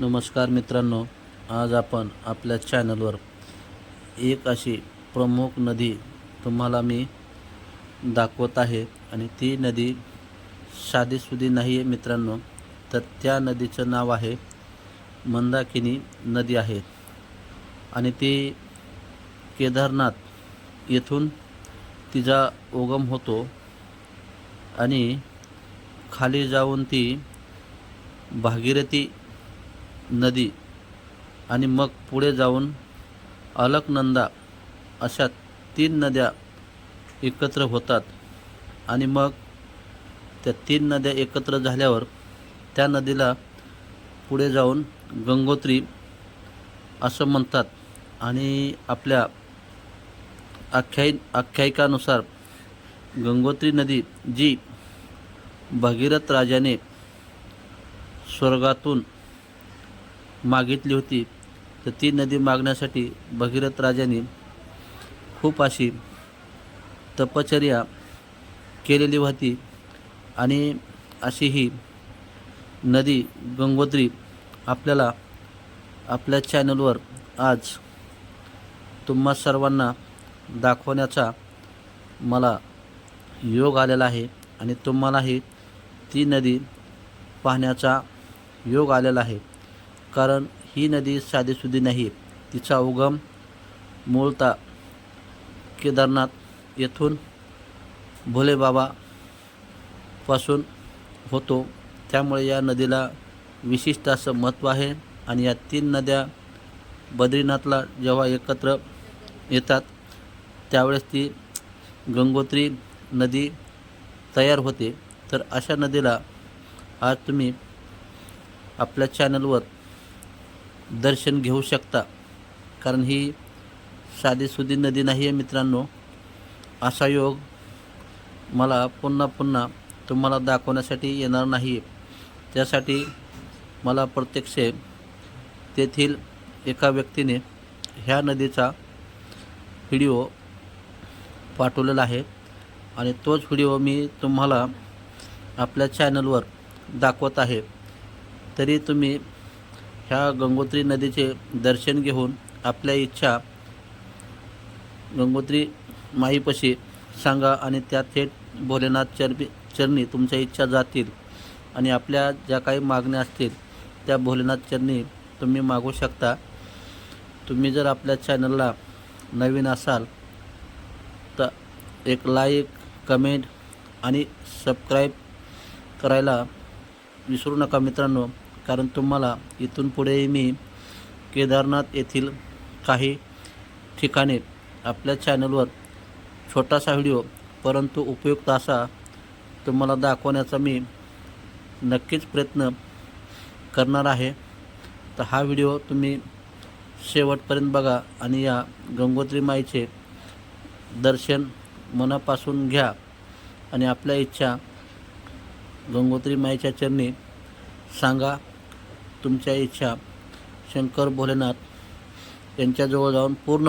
नमस्कार मित्रांनो आज आपण आपल्या चॅनलवर एक अशी प्रमुख नदी तुम्हाला मी दाखवत आहे आणि ती नदी साधीसुधी नाही आहे मित्रांनो तर त्या नदीचं नाव आहे मंदाकिनी नदी आहे. आणि ती केदारनाथ येथून तिचा उगम होतो आणि खाली जाऊन ती भागीरथी नदी आणि मग पुढे जाऊन अलकनंदा अशा तीन नद्या एकत्र होतात. आणि मग त्या तीन नद्या एकत्र झाल्यावर त्या नदीला पुढे जाऊन गंगोत्री असं म्हणतात. आणि आपल्या आख्यायी आख्यायिकानुसार गंगोत्री नदी जी भगीरथ राजाने स्वर्गातून मागितली होती तर ती नदी मागण्यासाठी भगीरथ राजाने खूप अशी तपचर्या केलेली होती आणि अशी ही नदी गंगोत्री आपल्याला आपल्या चॅनलवर आज तुम्हा सर्वांना दाखवण्याचा मला योग आलेला आहे आणि तुम्हालाही ती नदी पाहण्याचा योग आलेला आहे. कारण ही नदी साधीसुधी नाही. तिचा उगम मूळतः केदारनाथ येथून भोलेबाबापासून होतो. त्यामुळे या नदीला विशिष्ट असं महत्त्व आहे आणि या तीन नद्या बद्रीनाथला जेव्हा एकत्र येतात त्यावेळेस ती गंगोत्री नदी तयार होते. तर अशा नदीला आज तुम्ही आपल्या चॅनलवर दर्शन घेऊ शकता. कारण ही साधीसुधी नदी नाही आहे मित्रांनो. असा योग मला पुन्हा पुन्हा तुम्हाला दाखवण्यासाठी येणार नाही त्यासाठी मला प्रत्यक्ष तेथील एका व्यक्तीने ह्या नदीचा व्हिडिओ पाठवलेला आहे आणि तोच व्हिडिओ मी तुम्हाला आपल्या चॅनलवर दाखवत आहे. तरी तुम्ही ह्या गंगोत्री नदीचे दर्शन घेऊन आपल्या इच्छा गंगोत्री माईपाशी सांगा आणि त्या थेट भोलेनाथ चरबी चरणी तुमच्या इच्छा जातील आणि आपल्या ज्या काही मागण्या असतील त्या भोलेनाथ चरणी तुम्ही मागू शकता. तुम्ही जर आपल्या चॅनलला नवीन असाल तर एक लाईक कमेंट आणि सबस्क्राईब करायला विसरू नका मित्रांनो. कारण तुम्हाला इथून पुढेही मी केदारनाथ येथील काही ठिकाणे आपल्या चॅनलवर छोटासा व्हिडिओ परंतु उपयुक्त असा तुम्हाला दाखवण्याचा मी नक्कीच प्रयत्न करणार आहे. तर हा व्हिडिओ तुम्ही शेवटपर्यंत बघा आणि या गंगोत्री माईचे दर्शन मनापासून घ्या आणि आपल्या इच्छा गंगोत्री माईच्या चरणी सांगा. तुमच्या इच्छा शंकर भोलेनाथ यांच्याजवळ जाऊन पूर्ण हो